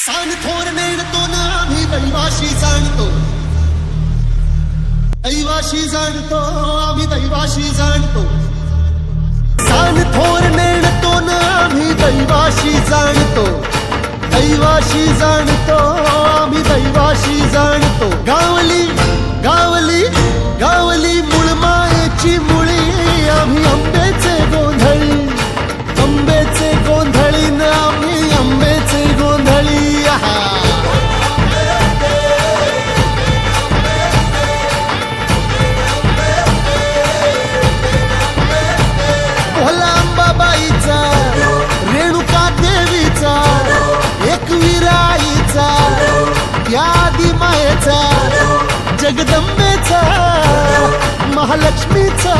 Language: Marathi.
सान थोर नेणतो ना आम्ही दैवाशी जाणतो. दैवाशी जाणतो आम्ही दैवाशी जाणतो. सान थोर नेणतो ना आम्ही दैवाशी जाणतो. दैवाशी जाणतो. महालक्ष्मीचा